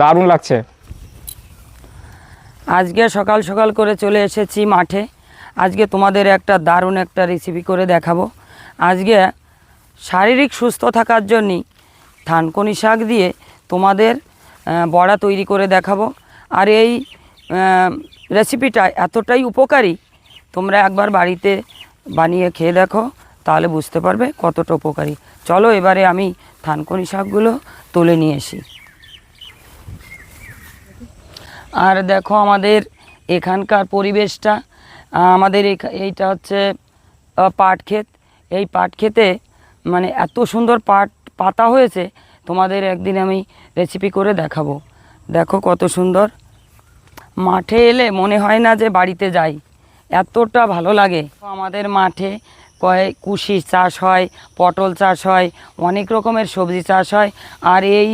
দারুণ লাগছে। আজকে সকাল সকাল করে চলে এসেছি মাঠে। আজকে তোমাদের একটা দারুণ একটা রেসিপি করে দেখাবো। আজকে শারীরিক সুস্থ থাকার জন্যই থানকনি শাক দিয়ে তোমাদের বড়া তৈরি করে দেখাবো। আর এই রেসিপিটা এতটাই উপকারী, তোমরা একবার বাড়িতে বানিয়ে খেয়ে দেখো, তাহলে বুঝতে পারবে কতটা উপকারী। চলো এবারে আমি থানকনি শাকগুলো তুলে নিয়ে আসি। আর দেখো আমাদের এখানকার পরিবেশটা আমাদের এইটা হচ্ছে পাট ক্ষেত এই পাট ক্ষেতে মানে এত সুন্দর পাট, পাতা হয়েছে, তোমাদের একদিন আমি রেসিপি করে দেখাবো। দেখো কত সুন্দর। মাঠে এলে মনে হয় না যে বাড়িতে যাই। এতটা ভালো লাগে। আমাদের মাঠে কয়, কুশি চাষ হয়, পটল চাষ হয়, অনেক রকমের সবজি চাষ হয়। আর এই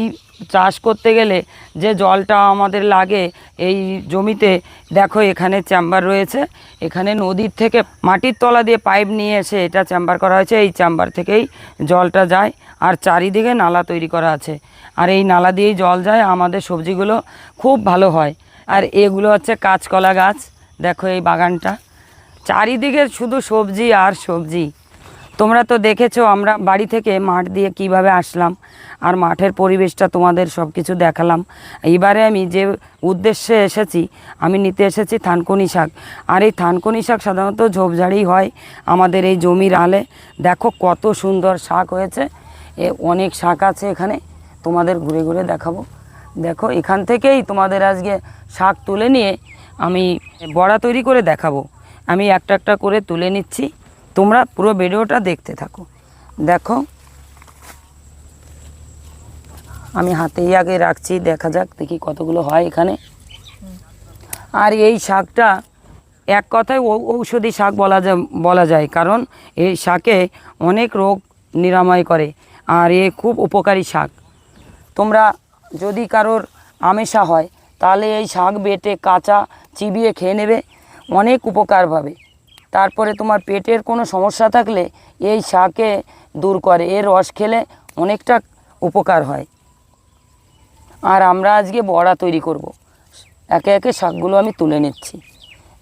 চাষ করতে গেলে যে জলটা আমাদের লাগে এই জমিতে, দেখো এখানে চেম্বার রয়েছে। এখানে নদীর থেকে মাটির তলা দিয়ে পাইপ নিয়ে এসে এটা চেম্বার করা হয়েছে। এই চেম্বার থেকেই জলটা যায় আর চারিদিকে নালা তৈরি করা আছে। আর এই নালা দিয়েই জল যায়, আমাদের সবজিগুলো খুব ভালো হয়। আর এগুলো হচ্ছে কাঁচকলা গাছ, দেখো এই বাগানটা। চারিদিকে শুধু সবজি আর সবজি। তোমরা তো দেখেছ আমরা বাড়ি থেকে মাঠ দিয়ে কীভাবে আসলাম। আর মাঠের পরিবেশটা তোমাদের সব কিছু দেখালাম। এইবারে আমি যে উদ্দেশ্যে এসেছি, আমি নিতে এসেছি থানকুনি শাক। আর এই থানকুনি শাক সাধারণত ঝোপঝাড়ি হয় আমাদের এই জমির আলে। দেখো কত সুন্দর শাক হয়েছে। এ অনেক শাক আছে এখানে, তোমাদের ঘুরে ঘুরে দেখাবো। দেখো এখান থেকেই তোমাদের আজকে শাক তুলে নিয়ে আমি বড়া তৈরি করে দেখাবো। আমি একটা একটা করে তুলে নিচ্ছি। তোমরা পুরো ভিডিওটা দেখতে থাকো। দেখো আমি হাতেই আগে রাখছি, দেখা যাক দেখি কতগুলো হয় এখানে। আর এই শাকটা, এক কথায় ঔষধি শাক বলা যায় বলা যায়, কারণ এই শাকে অনেক রোগ নিরাময় করে, আর এ খুব উপকারী শাক। তোমরা যদি কারোর আমেশা হয়, তাহলে এই শাক বেটে কাঁচা চিবিয়ে খেয়ে নেবে, অনেক উপকার পাবে। তারপরে তোমার পেটের কোনো সমস্যা থাকলে এই শাকে দূর করে, এর রস খেলে অনেকটা উপকার হয়। আর আমরা আজকে বড়া তৈরি করব। একে একে শাকগুলো আমি তুলে নিচ্ছি।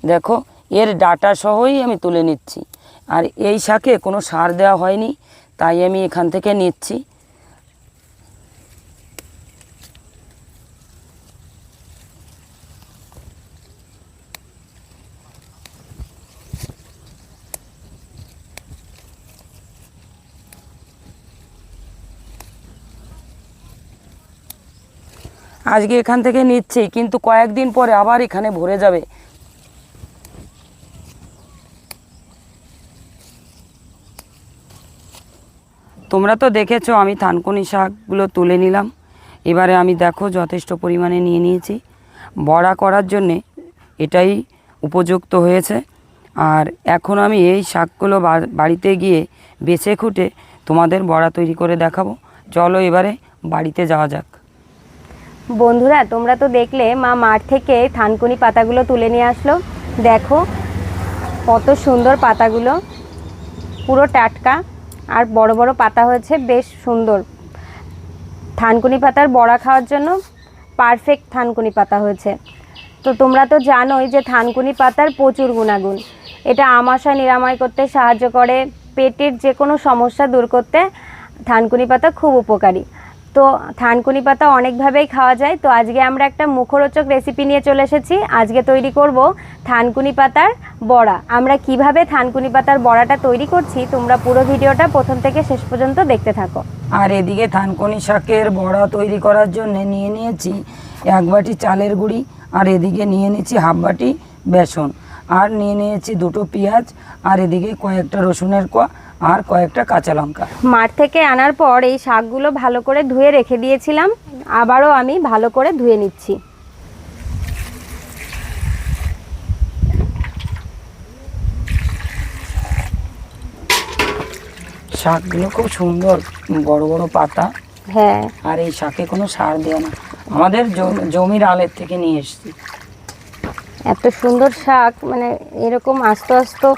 দেখো, এর ডাটা সহই আমি তুলে নিচ্ছি। আর এই শাকে কোনো সার দেওয়া হয়নি, তাই আমি এখান থেকে নিচ্ছি। আজকে এখান থেকে নিচ্ছি, কিন্তু কয়েকদিন পরে আবার এখানে ভরে যাবে। তোমরা তো দেখেছ, আমি থানকুনি শাকগুলো তুলে নিলাম। এবারে আমি দেখো যথেষ্ট পরিমাণে নিয়ে নিয়েছি। বড়া করার জন্যে এটাই উপযুক্ত হয়েছে। আর এখন আমি এই শাকগুলো বাড়িতে গিয়ে বেছে খুঁটে তোমাদের বড়া তৈরি করে দেখাবো। চলো এবারে বাড়িতে যাওয়া যাক। বন্ধুরা, তোমরা তো দেখলে মা মাঠ থেকে থানকুনি পাতাগুলো তুলে নিয়ে আসলো। দেখো কত সুন্দর পাতাগুলো, পুরো টাটকা আর বড় বড় পাতা হয়েছে, বেশ সুন্দর। থানকুনি পাতার বড়া খাওয়ার জন্য পারফেক্ট থানকুনি পাতা হয়েছে। তো তোমরা তো জানোই যে থানকুনি পাতার প্রচুর গুণাগুণ। এটা আমাশা নিরাময় করতে সাহায্য করে, পেটের যে কোনো সমস্যা দূর করতে থানকুনি পাতা খুব উপকারী। তো থানকুনি পাতা অনেকভাবেই খাওয়া যায়। তো আজকে আমরা একটা মুখরোচক রেসিপি নিয়ে চলে এসেছি। আজকে তৈরি করব থানকুনি পাতার বড়া। আমরা কীভাবে থানকুনি পাতার বড়াটা তৈরি করছি, তোমরা পুরো ভিডিওটা প্রথম থেকে শেষ পর্যন্ত দেখতে থাকো। আর এদিকে থানকুনি শাকের বড়া তৈরি করার জন্য নিয়ে নিয়েছি এক বাটি চালের গুঁড়ি, আর এদিকে নিয়ে নিয়েছি হাফ বাটি বেসন। আর নিয়ে নিয়েছি দুটো পেঁয়াজ, আর এদিকে কয়েকটা রসুনের কোয়া আর কয়েকটা কাঁচা লঙ্কা। মাঠ থেকে আনার পর এই শাকগুলো ভালো করে ধুয়ে রেখে দিয়েছিলাম। আবারও আমি ভালো করে ধুয়ে নিচ্ছি। শাকগুলো খুব সুন্দর বড় বড় পাতা। হ্যাঁ। আর এই শাকে কোনো সার দেওয়া না। আমাদের জমির আলের থেকে নিয়ে এসেছি। এত সুন্দর শাক মানে এরকম আস্তে আস্তে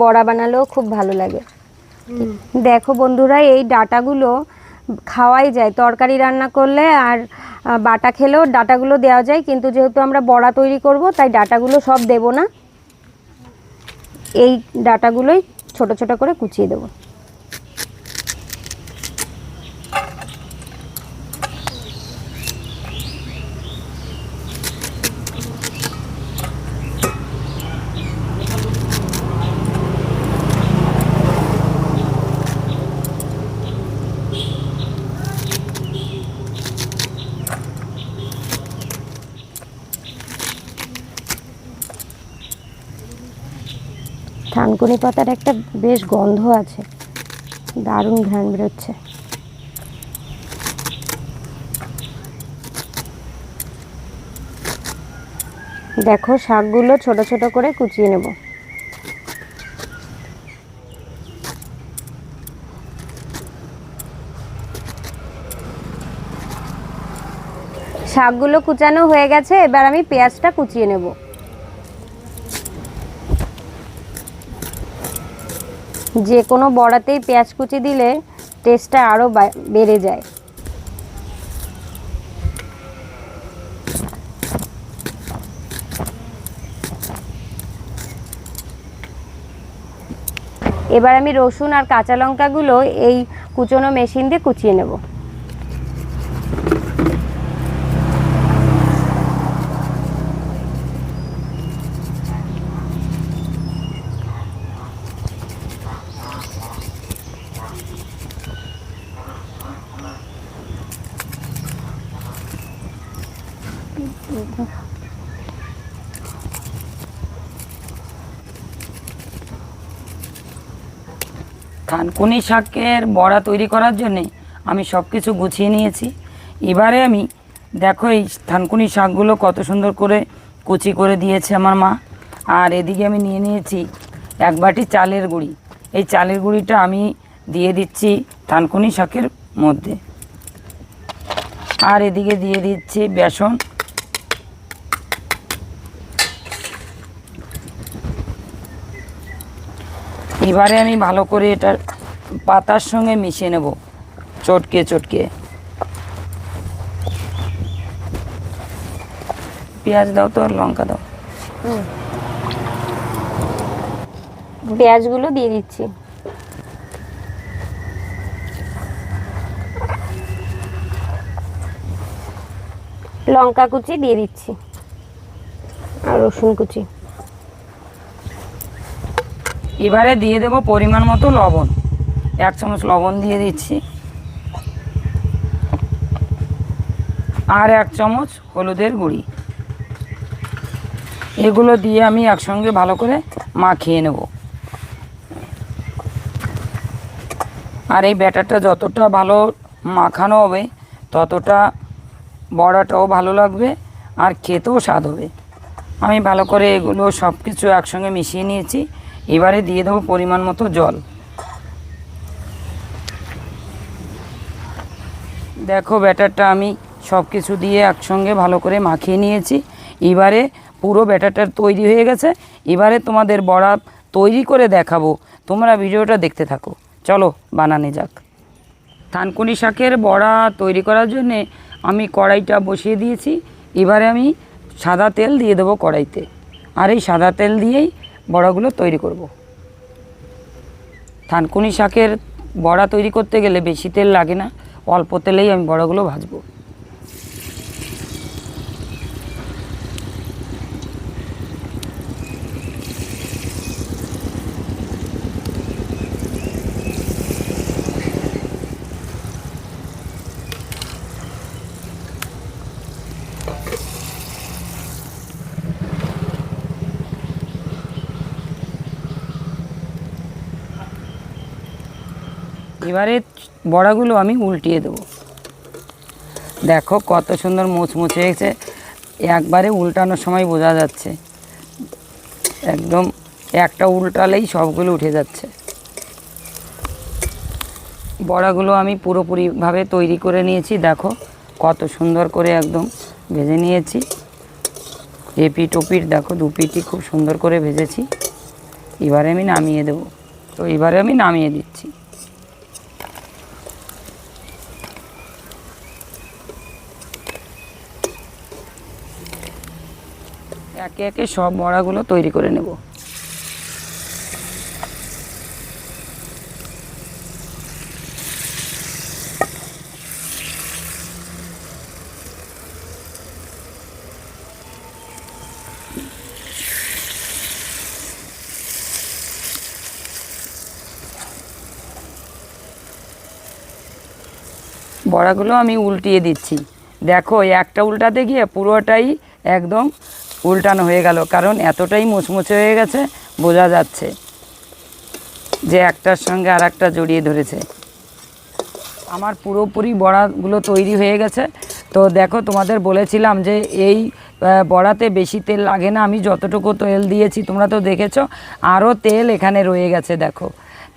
বড়া বানালেও খুব ভালো লাগে। দেখো বন্ধুরা, এই ডাটাগুলো খাওয়াই যায়। তরকারি রান্না করলে আর বাটা খেলেও ডাটাগুলো দেওয়া যায়, কিন্তু যেহেতু আমরা বড়া তৈরি করব, তাই ডাটাগুলো সব দেব না। এই ডাটাগুলোই ছোট ছোট করে কুচিয়ে দেবো। থানকুনি পাতার একটা বেশ গন্ধ আছে। দারুণ ঘ্রাণ বেরোচ্ছে। দেখো, শাকগুলো ছোট ছোট করে কুচিয়ে নেব। শাকগুলো কুচানো হয়ে গেছে, এবার আমি পেঁয়াজটা কুচিয়ে নেব। যে কোনো বড়াতেই পেঁয়াজ কুচি দিলে টেস্টটা আরও বেড়ে যায়। এবার আমি রসুন আর কাঁচা লঙ্কাগুলো এই কুচনো মেশিন দিয়ে কুচিয়ে নেব। থানকুনি শাকের বড়া তৈরি করার জন্যে আমি সব কিছু গুছিয়ে নিয়েছি। এবারে আমি, দেখো এই থানকুনি শাকগুলো কত সুন্দর করে কুচি করে দিয়েছে আমার মা। আর এদিকে আমি নিয়ে নিয়েছি এক বাটি চালের গুঁড়ি। এই চালের গুঁড়িটা আমি দিয়ে দিচ্ছি থানকুনি শাকের মধ্যে। আর এদিকে দিয়ে দিচ্ছি বেসন। এবারে আমি ভালো করে এটার পাতার সঙ্গে মিশিয়ে নেব, চটকে চটকে। পেঁয়াজ দাও তো আর লঙ্কা দাও। পেঁয়াজগুলো দিয়ে দিচ্ছি। লঙ্কা কুচি দিয়ে দিচ্ছি। আর রসুন কুচি। এবারে দিয়ে দেব পরিমাণ মতো লবণ। এক চামচ লবণ দিয়ে দিচ্ছি। আর এক চামচ হলুদের গুঁড়ি। এগুলো দিয়ে আমি একসঙ্গে ভালো করে মাখিয়ে নেব। আর এই ব্যাটারটা যতটা ভালো মাখানো হবে, ততটা বড়াটাও ভালো লাগবে আর খেতেও স্বাদ হবে। আমি ভালো করে এগুলো সব কিছু একসঙ্গে মিশিয়ে নিয়েছি। এবারে দিয়ে দেবো পরিমাণ মতো জল। দেখো ব্যাটারটা আমি সব কিছু দিয়ে একসঙ্গে ভালো করে মাখিয়ে নিয়েছি। এবারে পুরো ব্যাটারটা তৈরি হয়ে গেছে। এবারে তোমাদের বড়া তৈরি করে দেখাবো। তোমরা ভিডিওটা দেখতে থাকো। চলো বানানে যাক। থানকুনি শাকের বড়া তৈরি করার জন্যে আমি কড়াইটা বসিয়ে দিয়েছি। এবারে আমি সাদা তেল দিয়ে দেবো কড়াইতে। আর এই সাদা তেল দিয়েই বড়াগুলো তৈরি করব। থানকুনি শাকের বড়া তৈরি করতে গেলে বেশি তেল লাগে না, অল্প তেলেই আমি বড়াগুলো ভাজবো এবারে বড়াগুলো আমি উল্টিয়ে দেবো। দেখো কত সুন্দর মুচমুচে হয়েছে। একবারে উল্টানোর সময় বোঝা যাচ্ছে। একদম একটা উল্টালেই সবগুলো উঠে যাচ্ছে। বড়াগুলো আমি পুরোপুরিভাবে তৈরি করে নিয়েছি। দেখো কত সুন্দর করে একদম ভেজে নিয়েছি। এপিট ওপিট দেখো দু পিটি খুব সুন্দর করে ভেজেছি। এবারে আমি নামিয়ে দেবো। তো এবারে আমি নামিয়ে দিচ্ছি। একে একে সব বড়াগুলো তৈরি করে নেব। বড়াগুলো আমি উল্টিয়ে দিচ্ছি। দেখো একটা উল্টাতে গিয়ে পুরোটাই একদম উল্টানো হয়ে গেল, কারণ এতটাই মুচমুচে হয়ে গেছে, বোঝা যাচ্ছে যে একটার সঙ্গে আর একটা জড়িয়ে ধরেছে। আমার পুরোপুরি বড়াগুলো তৈরি হয়ে গেছে। তো দেখো, তোমাদের বলেছিলাম যে এই বড়াতে বেশি তেল লাগে না, আমি যতটুকু তেল দিয়েছি, তোমরা তো দেখেছ, আরও তেল এখানে রয়ে গেছে, দেখো।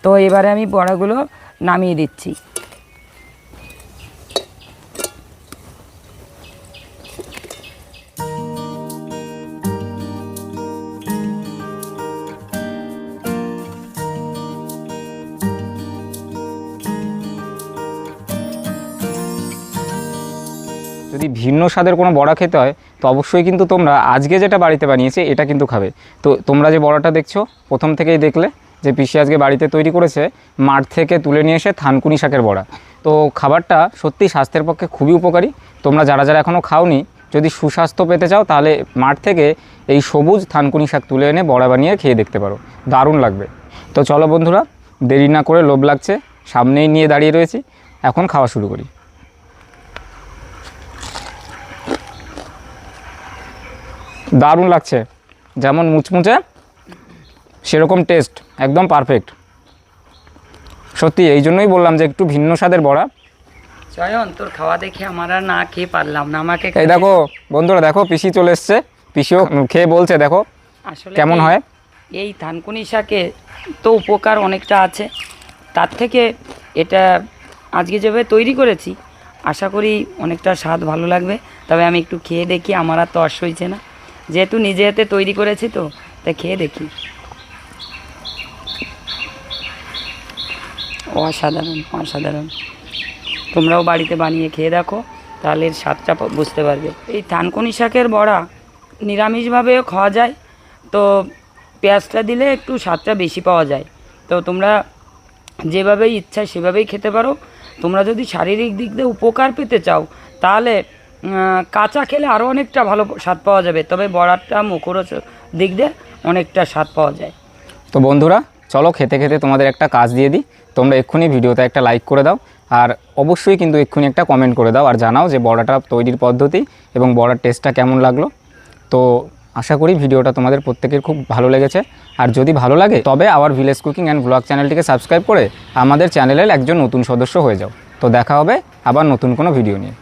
তো এবারে আমি বড়াগুলো নামিয়ে দিচ্ছি। যদি ভিন্ন স্বাদের কোনো বড়া খেতে হয়, তো অবশ্যই কিন্তু তোমরা আজকে যেটা বাড়িতে বানিয়েছে, এটা কিন্তু খাবে। তো তোমরা যে বড়াটা দেখছ, প্রথম থেকেই দেখলে যে পিসি আজকে বাড়িতে তৈরি করেছে মাঠ থেকে তুলে নিয়ে এসে থানকুনি শাকের বড়া। তো খাবারটা সত্যি স্বাস্থ্যের পক্ষে খুবই উপকারী। তোমরা যারা যারা এখনও খাওনি, যদি সুস্বাস্থ্য পেতে চাও, তাহলে মাঠ থেকে এই সবুজ থানকুনি শাক তুলে এনে বড়া বানিয়ে খেয়ে দেখতে পারো। দারুণ লাগবে। তো চলো বন্ধুরা, দেরি না করে লোভ লাগছে, সামনেই নিয়ে দাঁড়িয়ে রয়েছি। এখন খাওয়া শুরু করি। দারুণ লাগছে। যেমন মুচমুচে সেরকম টেস্ট একদম পারফেক্ট সত্যি এই জন্যই বললাম যে একটু ভিন্ন স্বাদের বড়া। চয়ন তোর খাওয়া দেখে আমার না খেয়ে পারলাম না আমাকে এই দেখো বন্ধুরা দেখো পিসি চলে এসছে। পিসিও খেয়ে বলছে দেখো আসলে কেমন হয়? এই থানকুনি শাকে তো উপকার অনেকটা আছে। তার থেকে এটা আজকে যেভাবে তৈরি করেছি আশা করি অনেকটা স্বাদ ভালো লাগবে। তবে আমি একটু খেয়ে দেখি আমার আর তর্স হয়েছে না। যেহেতু নিজে হাতে তৈরি করেছি তো তাই খেয়ে দেখি। অসাধারণ অসাধারণ। তোমরাও বাড়িতে বানিয়ে খেয়ে দেখো, তাহলে এর স্বাদটা বুঝতে পারবে। এই থানকুনি শাকের বড়া নিরামিষভাবেও খাওয়া যায়, তো পেঁয়াজটা দিলে একটু স্বাদটা বেশি পাওয়া যায়। তো তোমরা যেভাবেই ইচ্ছা সেভাবেই খেতে পারো। তোমরা যদি শারীরিক দিক দিয়ে উপকার পেতে চাও, তাহলে কাঁচা খেলে আরও অনেকটা ভালো স্বাদ পাওয়া যাবে, তবে বড়াটা, মুখরোচ দিক দিয়ে অনেকটা স্বাদ পাওয়া যায়। তো বন্ধুরা, চলো খেতে খেতে তোমাদের একটা কাজ দিয়ে দিই। তোমরা এক্ষুনি ভিডিওতে একটা লাইক করে দাও, আর অবশ্যই কিন্তু এক্ষুনি একটা কমেন্ট করে দাও, আর জানাও যে বড়াটা তৈরির পদ্ধতি এবং বড়ার টেস্টটা কেমন লাগল। তো আশা করি ভিডিওটা তোমাদের প্রত্যেকের খুব ভালো লেগেছে। আর যদি ভালো লাগে, তবে আবার ভিলেজ কুকিং অ্যান্ড ব্লগ চ্যানেলটিকে সাবস্ক্রাইব করে আমাদের চ্যানেলের একজন নতুন সদস্য হয়ে যাও। তো দেখা হবে আবার নতুন কোনো ভিডিও নিয়ে।